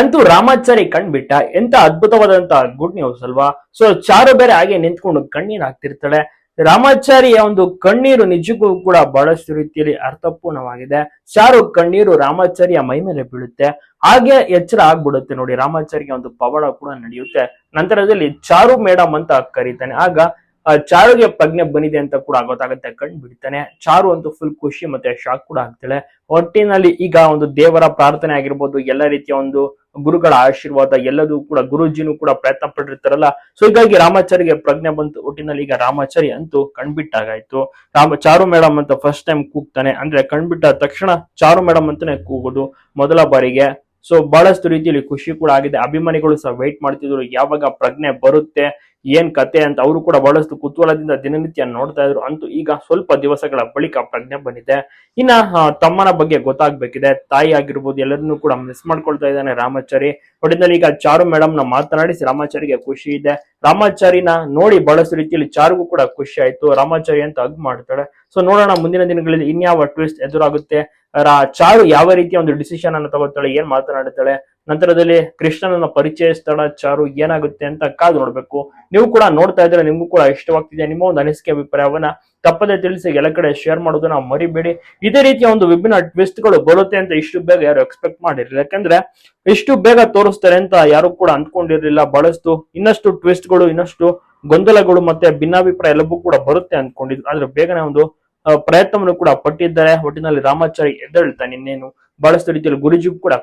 ಅಂತೂ ರಾಮಾಚಾರಿ ಕಂಡ್ಬಿಟ್ಟ ಎಂತ ಅದ್ಭುತವಾದಂತ ಗುಡ್ ನ್ಯೂಸ್ ಅಲ್ವಾ? ಸೊ ಚಾರು ಬೇರೆ ಹಾಗೆ ನಿಂತ್ಕೊಂಡು ಕಣ್ಣೀರ್ ಹಾಕ್ತಿರ್ತಾಳೆ. ರಾಮಾಚಾರಿಯ ಒಂದು ಕಣ್ಣೀರು ನಿಜಕ್ಕೂ ಕೂಡ ಬಹಳಷ್ಟು ರೀತಿಯಲ್ಲಿ ಅರ್ಥಪೂರ್ಣವಾಗಿದೆ. ಚಾರು ಕಣ್ಣೀರು ರಾಮಾಚಾರಿಯ ಮೈ ಮೇಲೆ ಬೀಳುತ್ತೆ. ಹಾಗೆ ಎಚ್ಚರ ಆಗ್ಬಿಡುತ್ತೆ ನೋಡಿ, ರಾಮಾಚಾರಿಗೆ ಒಂದು ಪವಾಡ ಕೂಡ ನಡೆಯುತ್ತೆ. ನಂತರದಲ್ಲಿ ಚಾರು ಮೇಡಮ್ ಅಂತ ಕರೀತಾನೆ. ಆಗ ಚಾರುಗೆ ಪ್ರಜ್ಞೆ ಬಂದಿದೆ ಅಂತ ಕೂಡ ಗೊತ್ತಾಗುತ್ತೆ ಕಂಡು ಬಿಡ್ತಾನೆ. ಚಾರು ಅಂತೂ ಫುಲ್ ಖುಷಿ ಮತ್ತೆ ಶಾಕ್ ಕೂಡ ಆಗ್ತಾಳೆ. ಒಟ್ಟಿನಲ್ಲಿ ಈಗ ಒಂದು ದೇವರ ಪ್ರಾರ್ಥನೆ ಆಗಿರ್ಬೋದು, ಎಲ್ಲ ರೀತಿಯ ಒಂದು ಗುರುಗಳ ಆಶೀರ್ವಾದ, ಎಲ್ಲದೂ ಕೂಡ ಗುರುಜಿನೂ ಕೂಡ ಪ್ರಯತ್ನ ಪಟ್ಟಿರ್ತಾರಲ್ಲ. ಸೊ ಹೀಗಾಗಿ ರಾಮಾಚಾರಿಗೆ ಪ್ರಜ್ಞೆ ಬಂತು. ಒಟ್ಟಿನಲ್ಲಿ ಈಗ ರಾಮಾಚಾರಿ ಅಂತೂ ಕಣ್ಬಿಟ್ಟಾಗಾಯ್ತು ರಾಮ, ಚಾರು ಮೇಡಮ್ ಅಂತ ಫಸ್ಟ್ ಟೈಮ್ ಕೂಗ್ತಾನೆ. ಅಂದ್ರೆ ಕಣ್ಬಿಟ್ಟ ತಕ್ಷಣ ಚಾರು ಮೇಡಮ್ ಅಂತಾನೆ ಕೂಗೋದು ಮೊದಲ ಬಾರಿಗೆ. ಸೊ ಬಹಳಷ್ಟು ರೀತಿಯಲ್ಲಿ ಖುಷಿ ಕೂಡ ಆಗಿದೆ. ಅಭಿಮಾನಿಗಳು ಸಹ ವೆಯ್ಟ್ ಮಾಡ್ತಿದ್ರು. ಯಾವಾಗ ಪ್ರಜ್ಞೆ ಬರುತ್ತೆ, ಏನ್ ಕತೆ ಅಂತ ಅವರು ಕೂಡ ಬಹಳಷ್ಟು ಕುತೂಹಲದಿಂದ ದಿನನಿತ್ಯ ನೋಡ್ತಾ ಇದ್ರು. ಅಂತೂ ಈಗ ಸ್ವಲ್ಪ ದಿವಸಗಳ ಬಳಿಕ ಪ್ರಜ್ಞೆ ಬಂದಿದೆ. ಇನ್ನ ತಮ್ಮನ ಬಗ್ಗೆ ಗೊತ್ತಾಗ್ಬೇಕಿದೆ. ತಾಯಿ ಆಗಿರ್ಬೋದು, ಎಲ್ಲರನ್ನೂ ಕೂಡ ಮಿಸ್ ಮಾಡ್ಕೊಳ್ತಾ ಇದ್ದಾನೆ ರಾಮಾಚಾರಿ. ಒಟ್ಟಿನಲ್ಲಿ ಈಗ ಚಾರು ಮೇಡಮ್ನ ಮಾತನಾಡಿಸಿ ರಾಮಾಚಾರಿಗೆ ಖುಷಿ ಇದೆ. ರಾಮಾಚಾರಿನ ನೋಡಿ ಬಹಳಷ್ಟು ರೀತಿಯಲ್ಲಿ ಚಾರಿಗೂ ಕೂಡ ಖುಷಿ ಆಯ್ತು. ರಾಮಾಚಾರಿ ಅಂತ ಹಗ್ ಮಾಡ್ತಾಳೆ. ಸೊ ನೋಡೋಣ ಮುಂದಿನ ದಿನಗಳಲ್ಲಿ ಇನ್ಯಾವ ಟ್ವಿಸ್ಟ್ ಎದುರಾಗುತ್ತೆ. ಚಾರು ಯಾವ ರೀತಿಯ ಒಂದು ಡಿಸಿಷನ್ ಅನ್ನು ತಗೋತಾಳೆ ಏನ್ ಮಾತನಾಡುತ್ತಾಳೆ ನಂತರದಲ್ಲಿ ಕೃಷ್ಣನನ್ನ ಪರಿಚಯಿಸ್ತಾಳ, ಚಾರು ಏನಾಗುತ್ತೆ ಅಂತ ಕಾದು ನೋಡ್ಬೇಕು. ನೀವು ಕೂಡ ನೋಡ್ತಾ ಇದ್ರೆ ನಿಮ್ಗೂ ಕೂಡ ಇಷ್ಟವಾಗ್ತಿದೆ. ನಿಮ್ಮ ಒಂದು ಅನಿಸಿಕೆ ಅಭಿಪ್ರಾಯವನ್ನ ತಪ್ಪದೇ ತಿಳಿಸಿ ಎಲ್ಲ ಕಡೆ ಶೇರ್ ಮಾಡೋದನ್ನ ಮರಿಬೇಡಿ. ಇದೇ ರೀತಿಯ ಒಂದು ವಿಭಿನ್ನ ಟ್ವಿಸ್ಟ್ಗಳು ಬರುತ್ತೆ ಅಂತ ಇಷ್ಟು ಬೇಗ ಯಾರು ಎಕ್ಸ್ಪೆಕ್ಟ್ ಮಾಡಿರಲಿಲ್ಲ. ಯಾಕಂದ್ರೆ ಇಷ್ಟು ಬೇಗ ತೋರಿಸ್ತಾರೆ ಅಂತ ಯಾರು ಕೂಡ ಅಂದ್ಕೊಂಡಿರ್ಲಿಲ್ಲ. ಬಳಸ್ತು ಇನ್ನಷ್ಟು ಟ್ವಿಸ್ಟ್ಗಳು, ಇನ್ನಷ್ಟು ಗೊಂದಲಗಳು ಮತ್ತೆ ಭಿನ್ನಾಭಿಪ್ರಾಯ ಎಲ್ಲವೂ ಕೂಡ ಬರುತ್ತೆ ಅಂದ್ಕೊಂಡಿದ್ರು. ಆದ್ರೆ ಬೇಗನೆ ಒಂದು ಪ್ರಯತ್ನವನ್ನು ಕೂಡ ಪಟ್ಟಿದ್ದಾರೆ. ಒಟ್ಟಿನಲ್ಲಿ ರಾಮಾಚಾರಿ ಎದ್ದೇಳ್ತಾನೆ ಇನ್ನೇನು ಬಹಳಷ್ಟು ರೀತಿಯಲ್ಲಿ ಗುರುಜಿ ಕೂಡ